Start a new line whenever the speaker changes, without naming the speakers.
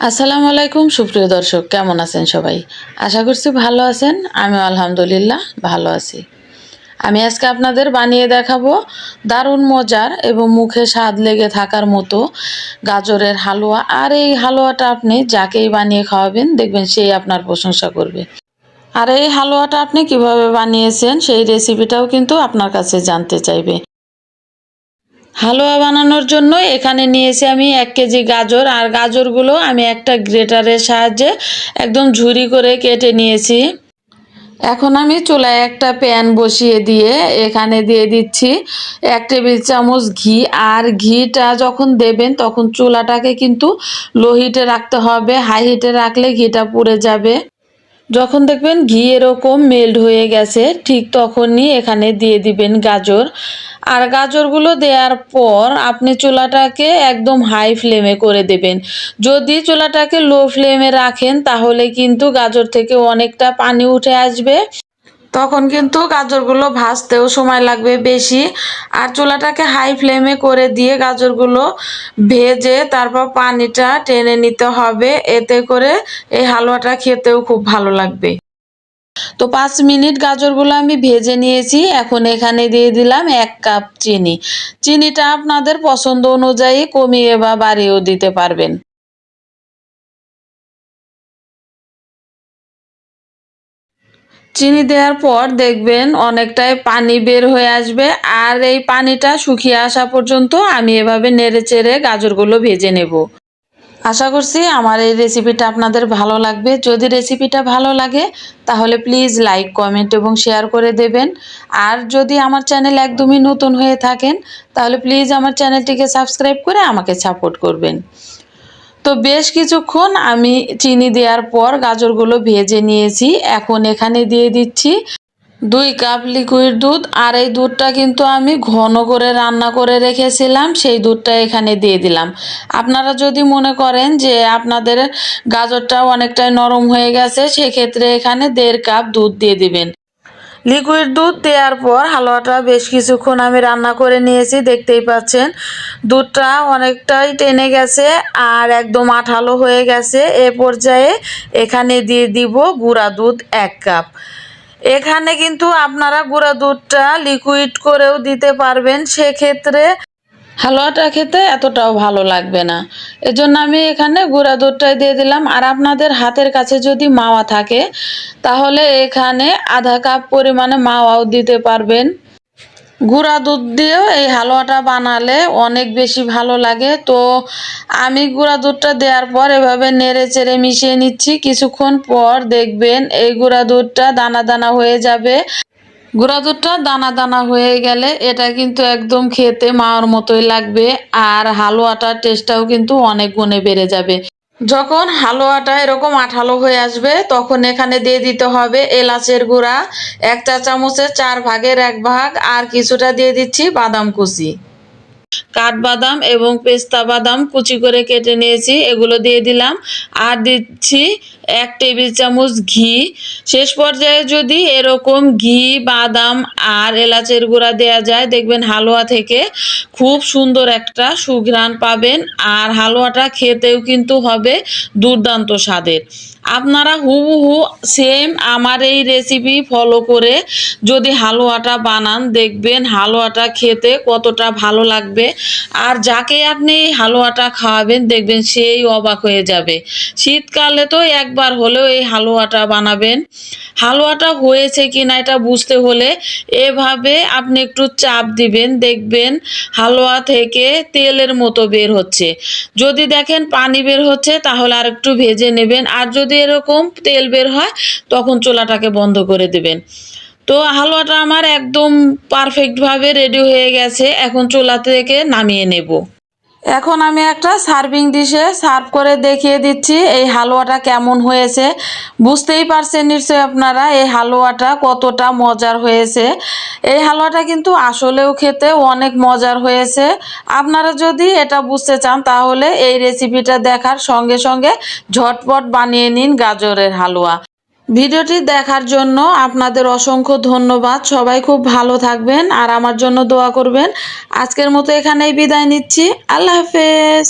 আসসালামু আলাইকুম, সুপ্রিয় দর্শক, কেমন আছেন সবাই? আশা করছি ভালো আছেন আমি আলহামদুলিল্লাহ ভালো আছি। আমি আজকে আপনাদের বানিয়ে দেখাবো দারুণ মজার এবং মুখে স্বাদ লেগে থাকার মতো গাজরের হালুয়া। আর এই হালুয়াটা আপনি যাকেই বানিয়ে খাওয়াবেন, দেখবেন সেই আপনার প্রশংসা করবে। আর এই হালুয়াটা আপনি কীভাবে বানিয়েছেন, সেই রেসিপিটাও কিন্তু আপনার কাছে জানতে চাইবে। হালুয়া বানানোর জন্য এখানে নিয়েছি আমি এক কেজি গাজর, আর গাজরগুলো আমি একটা গ্রেটারের সাহায্যে একদম ঝুরি করে কেটে নিয়েছি। এখন আমি চুলায় একটা প্যান বসিয়ে দিয়ে এখানে দিয়ে দিচ্ছি এক টেবিল চামচ ঘি, আর ঘিটা যখন দেবেন তখন চুলাটাকে কিন্তু লো হিটে রাখতে হবে, হাই হিটে রাখলে ঘিটা পুড়ে যাবে। যখন দেখবেন ঘি এরকম মেল্ড হয়ে গেছে, ঠিক তখনই এখানে দিয়ে দিবেন গাজর। আর গাজরগুলো দেওয়ার পর আপনি চুলাটাকে একদম হাই ফ্লেমে করে দেবেন। যদি চুলাটাকে লো ফ্লেমে রাখেন, তাহলে কিন্তু গাজর থেকে অনেকটা পানি উঠে আসবে। তখন কিন্তু গাজরগুলো ভাজতেও সময় লাগবে বেশি। আর চুলাটাকে হাই ফ্লেমে করে দিয়ে গাজরগুলো ভেজে তারপর পানিটা টেনে নিতে হবে। এতে করে এই হালুয়াটা খেতেও খুব ভালো লাগবে। তো পাঁচ মিনিট গাজরগুলো আমি ভেজে নিয়েছি। এখন এখানে দিয়ে দিলাম এক কাপ চিনি। চিনিটা আপনাদের পছন্দ অনুযায়ী কমিয়ে বা বাড়িয়েও দিতে পারবেন। চিনি দেওয়ার পর দেখবেন অনেকটাই পানি বের হয়ে আসবে। আর এই পানিটা শুকিয়ে আসা পর্যন্ত আমি এভাবে নেড়ে চেড়ে গাজরগুলো ভেজে নেব। আশা করছি আমার এই রেসিপিটা আপনাদের ভালো লাগবে। যদি রেসিপিটা ভালো লাগে, তাহলে প্লিজ লাইক কমেন্ট এবং শেয়ার করে দেবেন। আর যদি আমার চ্যানেল একদমই নতুন হয়ে থাকেন, তাহলে প্লিজ আমার চ্যানেলটিকে সাবস্ক্রাইব করে আমাকে সাপোর্ট করবেন। তো বেশ কিছুক্ষণ আমি চিনি দেওয়ার পর গাজরগুলো ভেজে নিয়েছি। এখন এখানে দিয়ে দিচ্ছি দুই কাপ লিকুইড দুধ। আর এই দুধটা কিন্তু আমি ঘন করে রান্না করে রেখেছিলাম, সেই দুধটা এখানে দিয়ে দিলাম। আপনারা যদি মনে করেন যে আপনাদের গাজরটা অনেকটাই নরম হয়ে গেছে, সেক্ষেত্রে এখানে দেড় কাপ দুধ দিয়ে দিবেন। লিকুইড দুধ দেওয়ার পর হালুয়াটা বেশ কিছুক্ষণ আমি রান্না করে নিয়েছি, দেখতেই পাচ্ছেন। দুধটা অনেকটাই টেনে গেছে আর একদম আঠালো হয়ে গেছে। এ পর্যায়ে এখানে দিয়ে দিব গুঁড়া দুধ এক কাপ। এখানে কিন্তু আপনারা গুঁড়া দুধটা লিকুইড করেও দিতে পারবেন। সেক্ষেত্রে হালুয়াটা খেতে এতটাও ভালো লাগবে না। এজন্য আমি এখানে গুঁড়া দুধটাই দিয়ে দিলাম। আর আপনাদের হাতের কাছে যদি মাওয়া থাকে, তাহলে এখানে আধা কাপ পরিমাণে মাওয়াও দিতে পারবেন। গুঁড়া দুধ দিয়েও এই হালুয়াটা বানালে অনেক বেশি ভালো লাগে। তো আমি গুঁড়া দুধটা দেওয়ার পর এভাবে নেড়ে চেড়ে মিশিয়ে নিচ্ছি। কিছুক্ষণ পর দেখবেন এই গুঁড়া দুধটা দানা দানা হয়ে যাবে। গুঁড়া দুধটা দানা দানা হয়ে গেলে এটা কিন্তু একদম খেতে মাওয়ার মতোই লাগবে, আর হালুয়াটার টেস্টটাও কিন্তু অনেক গুণে বেড়ে যাবে। যখন হালুয়াটা এরকম আঠালো হয়ে আসবে, তখন এখানে দিয়ে দিতে হবে এলাচের গুঁড়া, এক চা চামচের চার ভাগের এক ভাগ, আর কিছুটা দিয়ে দিচ্ছি বাদাম কুচি। কাঠবাদাম এবং পেস্তা বাদাম কুচি করে কেটে নিয়েছি, এগুলো দিয়ে দিলাম। আর দিচ্ছি এক টেবিল চামচ ঘি। শেষ পর্যায়ে যদি এরকম ঘি, বাদাম আর এলাচের গুঁড়া দেওয়া যায়, দেখবেন হালুয়া থেকে খুব সুন্দর একটা সুঘ্রাণ পাবেন। আর হালুয়াটা খেতেও কিন্তু হবে দুর্দান্ত স্বাদের। আপনারা হুবহু সেম আমার এই রেসিপি ফলো করে যদি হালুয়াটা বানান, দেখবেন হালুয়াটা খেতে কতটা ভালো লাগবে। আর যাকে আপনি এই হালুয়াটা খাওয়াবেন, দেখবেন সেই অবাক হয়ে যাবে। শীতকালে তো একবার হলেও এই হালুয়াটা বানাবেন। হালুয়াটা হয়েছে কি না এটা বুঝতে হলে এভাবে আপনি একটু চাপ দিবেন, দেখবেন হালুয়া থেকে তেলের মতো বের হচ্ছে। যদি দেখেন পানি বের হচ্ছে, তাহলে আর একটু ভেজে নেবেন। আর যদি এরকম তেল বের হয়, তখন চোলাটাকে বন্ধ করে দেবেন। তো হালুয়াটা আমার একদম পারফেক্টভাবে রেডি হয়ে গেছে। এখন চোলা থেকে নামিয়ে নেব। এখন আমি একটা সার্ভিং ডিশে সার্ভ করে দেখিয়ে দিচ্ছি এই হালুয়াটা কেমন হয়েছে। বুঝতেই পারছেন নিশ্চয়ই আপনারা এই হালুয়াটা কতটা মজার হয়েছে। এই হালুয়াটা কিন্তু আসলেও খেতে অনেক মজার হয়েছে। আপনারা যদি এটা বুঝতে চান, তাহলে এই রেসিপিটা দেখার সঙ্গে সঙ্গে ঝটপট বানিয়ে নিন গাজরের হালুয়া। ভিডিওটি দেখার জন্য আপনাদের অসংখ্য ধন্যবাদ। সবাই খুব ভালো থাকবেন আর আমার জন্য দোয়া করবেন। আজকের মতো এখানেই বিদায় নিচ্ছি। আল্লাহ হাফেজ।